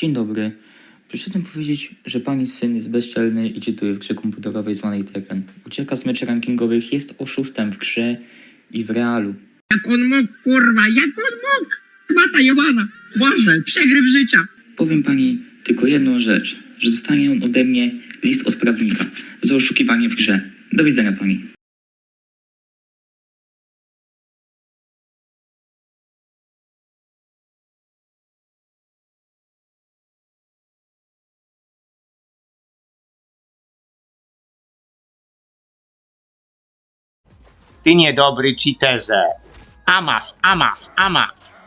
Dzień dobry. Przyszedłem powiedzieć, że pani syn jest bezczelny i czytuje w grze komputerowej zwanej Tekken. Ucieka z meczy rankingowych, jest oszustem w grze i w realu. Jak on mógł, kurwa, jak on mógł? Mata jebana. Boże, przegryw życia. Powiem pani tylko jedną rzecz, że dostanie on ode mnie list od prawnika za oszukiwanie w grze. Do widzenia pani. Ty niedobry cheaterze. A masz, a masz, a masz.